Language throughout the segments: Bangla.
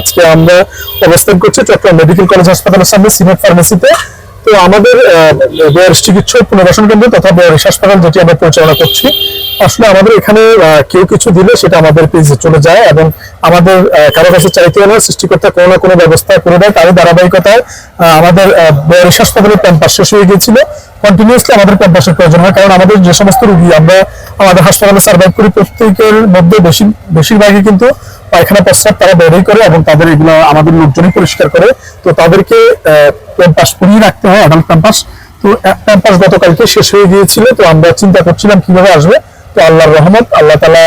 আজকে আমরা করছি মেডিকেল কলেজ হাসপাতালের সামনে সিমেন্ট ফার্মেসিতে। তো আমাদের কেন্দ্র তথা হাসপাতাল যেটি আমরা পরিচালনা করছি। আসলে আমাদের এখানে কেউ কিছু দিলে সেটা আমাদের পেজে চলে যায় এবং আমাদের কারও কাছে চাইতে হলে সৃষ্টিকর্তা কোনো না কোনো ব্যবস্থা করে দেয়। তারই ধারাবাহিকতায় আমাদের বয়স হাসপাতালের ক্যাম্পাস শেষ হয়ে গিয়েছিল। কন্টিনিউসলি আমাদের ক্যাম্পাসের প্রয়োজন হয়, কারণ আমাদের যে সমস্ত রোগী আমরা আমাদের হাসপাতালে সার্ভাইভ করি প্রত্যেকের মধ্যে বেশি বেশিরভাগই কিন্তু পায়খানা, প্রস্রাব তারা বেরই করে এবং তাদের এগুলো আমাদের লোকজনই পরিষ্কার করে। তো তাদেরকে ক্যাম্পাস করিয়ে রাখতে হয় অ্যাডাল্ট ক্যাম্পাস তো ক্যাম্পাস গতকালকে শেষ হয়ে গিয়েছিল। তো আমরা চিন্তা করছিলাম কীভাবে আসবে। তো আল্লাহর রহমত, আল্লাহ তালা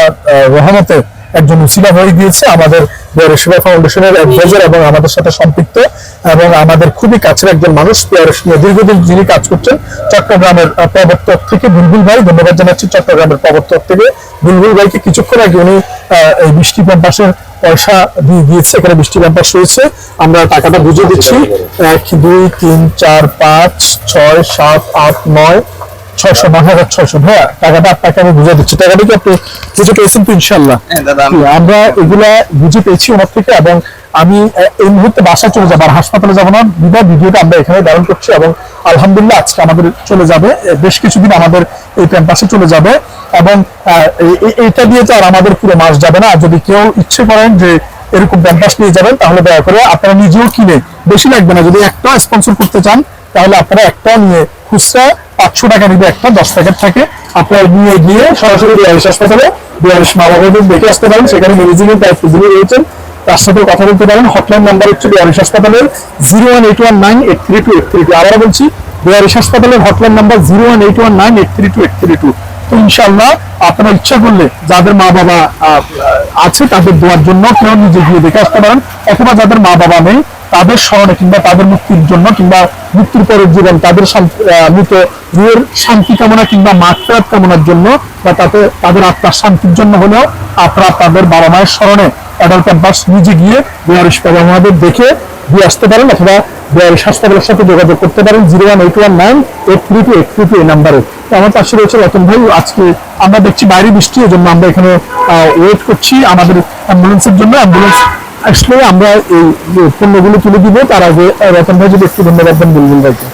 রহমতে একজন উসিলা হয়ে গিয়েছে, আমাদের সেবা ফাউন্ডেশনের অ্যাডভাইজার এবং আমাদের সাথে সম্পৃক্ত এবং আমাদের খুবই কাছের একজন মানুষ পেয়ারেশনিয়া দীর্ঘদিন যিনি কাজ করছেন চট্টগ্রামের প্রবর্তক থেকে বুলবুল ভাই। ধন্যবাদ জানাচ্ছি চট্টগ্রামের প্রবর্তক থেকে। বুলবুল ভাইকে কিছুক্ষণ আগে উনি এই বৃষ্টি পাম্পাসের পয়সা দিয়ে দিয়েছে এখানে বৃষ্টি পাম্পাস হয়েছে আমরা টাকাটা বুঝে দিচ্ছি। এক, দুই, তিন, চার, পাঁচ, ছয়, সাত, আট, নয় ছয়শো নয় হাজার ছয়শো। ভাইয়া টাকাটা আপনাকে আমি বুঝে দিচ্ছি। টাকাটা কি আপনি বুঝে পেয়েছেন তো ইনশাল্লাহ হ্যাঁ দাদা আমরা এগুলা বুঝে পেয়েছি ওনার থেকে এবং আমি এই মুহূর্তে বাসা চলে যাব আর হাসপাতালে যাব না। ভিডিওটা আমরা এখানে ধারণ করছি এবং আলহামদুলিল্লাহ আজকে আমাদের চলে যাবে। বেশ কিছুদিন আমাদের এই ক্যাম্পাসে চলে যাবে এবং আহ, এ- এ- এটা দিয়ে তো আর আমাদের পুরো মাস যাবে না। যদি কেউ ইচ্ছে করেন যে এরকম ক্যাম্পাস নিয়ে যাবেন তাহলে দয়া করে আপনারা নিজেও কিনে বেশি লাগবে না। যদি একটা স্পন্সর করতে চান তাহলে আপনারা একটা নিয়ে খুচরা পাঁচশো টাকা নিবে একটা, দশ প্যাকেট থাকে। আপনার নিয়ে গিয়ে সরাসরি বিহারিস হাসপাতালে বিহারিস মা বাবাদের দেখে আসতে পারেন, সেখানে মেডিসিনের দায়িত্ব যিনি রয়েছেন। তার সাথে কথা বলতে পারেন হটলাইন নাম্বার হচ্ছে বিহারিস হাসপাতালের zero one eight one nine eight three two eight three two আবার বলছি বিহারিস হাসপাতালের hotline number zero one eight one nine eight three two eight three two তো ইনশাল্লাহ আপনারা ইচ্ছা করলে যাদের মা বাবা আছে তাদের দেওয়ার জন্য কেউ নিজে গিয়ে দেখে আসতে পারেন। অথবা যাদের মা বাবা নেই, তাদের স্মরণে কিংবা তাদের মুক্তির জন্য কিংবা মৃত্যুর পরের জীবন, তাদের মৃত রুহের শান্তি কামনা কিংবা মাত্রাত কামনার জন্য বা তাতে, তাদের আত্মার শান্তির জন্য হলেও আপনারা তাদের বাবা মায়ের স্মরণে অ্যাডাল্ট ক্যাম্পাস নিজে গিয়ে বিহারিশ বাবা মাদের দেখে দিয়ে আসতে পারেন অথবা হাসপাতালের সাথে যোগাযোগ করতে পারেন zero one eight one nine eight three two eight three two এই নাম্বারে। আমার পাশে রয়েছে রতন ভাই। আজকে আমরা দেখছি বাইরে বৃষ্টি এই জন্য আমরা এখানে ওয়েট করছি আমাদের অ্যাম্বুলেন্সের জন্য। অ্যাম্বুলেন্স আসলে আমরা এই পণ্যগুলো তুলে দিব, তার আগে রতন ভাই, যদি একটু ধন্যবাদ দেন বুলবুল ভাইকে।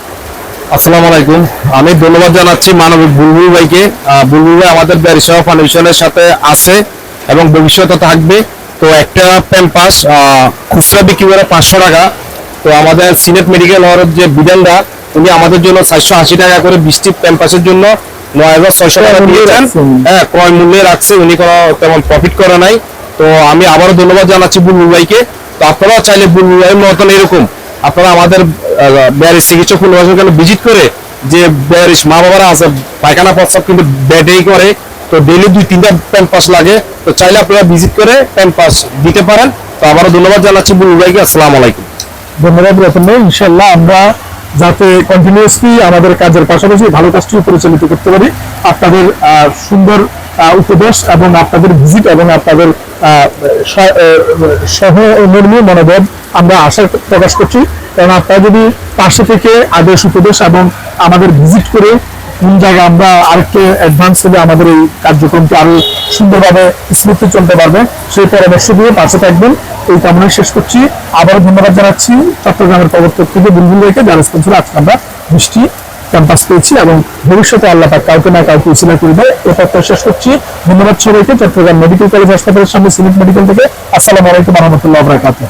আসসালামু আলাইকুম। আমি ধন্যবাদ জানাচ্ছি মানবিক বুলবুল ভাইকে। বুলবুল ভাই আমাদের ব্যারিসভা ফাউন্ডেশনের সাথে আছে এবং ভবিষ্যতে থাকবে। তো একটা প্যাম্পাস খুচরা বিক্রি করে পাঁচশো টাকা। তো আমাদের সিনেট মেডিকেল হলের যে বিধানরা উনি আমাদের জন্য চারশো আশি টাকা করে বৃষ্টি প্যাম্পাসের জন্য নয় হাজার ছয়শো টাকা দিয়েছেন। হ্যাঁ ক্রয় মূল্যে রাখছে উনি কোনো তেমন প্রফিট করে নাই। তো আমি আবারও ধন্যবাদ জানাচ্ছি বুলবুল ভাইকে। তো আপনারাও চাইলে বুলবুল ভাইয়ের মতন এরকম আপনারা আমাদের ব্যারিস চিকিৎসক পুনর্বাসন কেন্দ্র ভিজিট করে যে ব্যারিস মা বাবারা আছে পায়খানা প্রস্তাব কিন্তু বেডেই করে তো ডেলি দুই তিনটা প্যাম্পাস লাগে। তো চাইলে আপনারা ভিজিট করে প্যাম্পাস দিতে পারেন। তো আবারও ধন্যবাদ জানাচ্ছি বুলবুল ভাইকে আসসালামু আলাইকুম। ধন্যবাদ রতন ভাই। ইনশাল্লাহ আমরা যাতে কন্টিনিউসলি আমাদের কাজের পাশাপাশি ভালো কাজটিও পরিচালিত করতে পারি। আপনাদের সুন্দর উপদেশ এবং আপনাদের ভিজিট এবং আপনাদের সহমর্মী মনোভাব আমরা আশা প্রকাশ করছি। কারণ আপনারা যদি পাশে থেকে আদেশ, উপদেশ এবং আমাদের ভিজিট করে কোন জায়গায় আমরা আরেকটু অ্যাডভান্স হলে আমাদের এই কার্যক্রমটি আরও সুন্দরভাবে স্মৃতি চলতে পারবে, সেই পরামর্শ দিয়ে পাশে থাকবেন। এই কামনায় শেষ করছি। আবারও ধন্যবাদ জানাচ্ছি চট্টগ্রামের প্রবর্তক থেকে বুলবুল ভাইকে, যার স্পন্সর আজকে আমরা বৃষ্টি ক্যাম্পাস পেয়েছি এবং ভবিষ্যতে আল্লাহ কাউকে না কাউকে উচিলা করবে, এ শেষ করছি। ধন্যবাদ সবাইকে, চট্টগ্রাম মেডিকেল কলেজ হাসপাতালের সামনে সিলেট মেডিকেল থেকে। আসসালামু আলাইকুম রহমতুল্লাহ বরাকাতুহ।